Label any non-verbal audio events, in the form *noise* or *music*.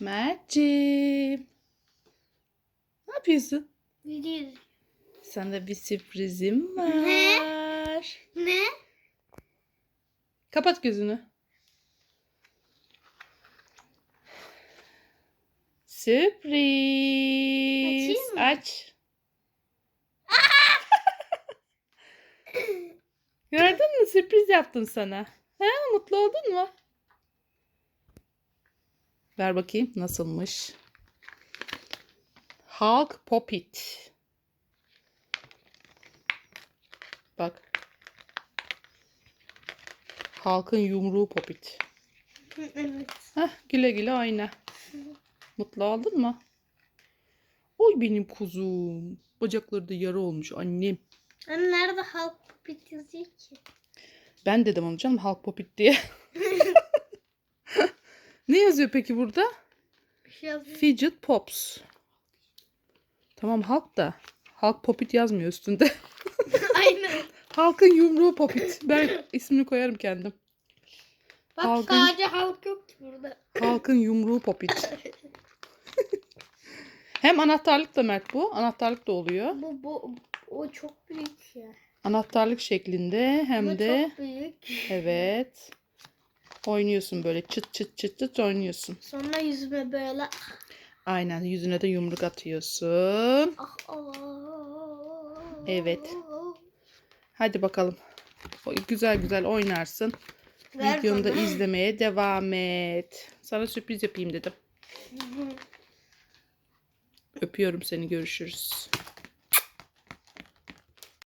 Mert'ciğim. Ne yapıyorsun? Video. Sana bir sürprizim var. Ne? Ne? Kapat gözünü. Sürpriz. Açayım mı? Aç. *laughs* Gördün mü? Sürpriz yaptım sana. Ha, mutlu oldun mu? Ver bakayım nasılmış. Hulk Popit. Bak. Halkın yumruğu Popit. Evet. Heh, güle güle oyna. Mutlu oldun mu? Oy benim kuzum. Bacakları da yara olmuş annem. Hani nerede halk pit yazıyor ki? Ben dedim onu canım Halk Popit diye. *laughs* ne yazıyor peki burada? Şey. Fidget Pops. Tamam Halk da. Halk Popit yazmıyor üstünde. *laughs* Aynen. Halkın yumruğu Popit. Ben ismini koyarım kendim. Bak Halkın- sadece halk yok ki burada. Halkın yumruğu Popit. *laughs* Hem anahtarlık da Mert bu. Anahtarlık da oluyor. Bu, bu o çok büyük ya. Anahtarlık şeklinde hem Bu de çok büyük. evet. Oynuyorsun böyle çıt çıt çıt çıt oynuyorsun. Sonra yüzüme böyle Aynen yüzüne de yumruk atıyorsun. ah, ah, Evet. Hadi bakalım. Güzel güzel oynarsın. Ver Videonu da izlemeye devam et. Sana sürpriz yapayım dedim. *laughs* Öpüyorum seni. Görüşürüz.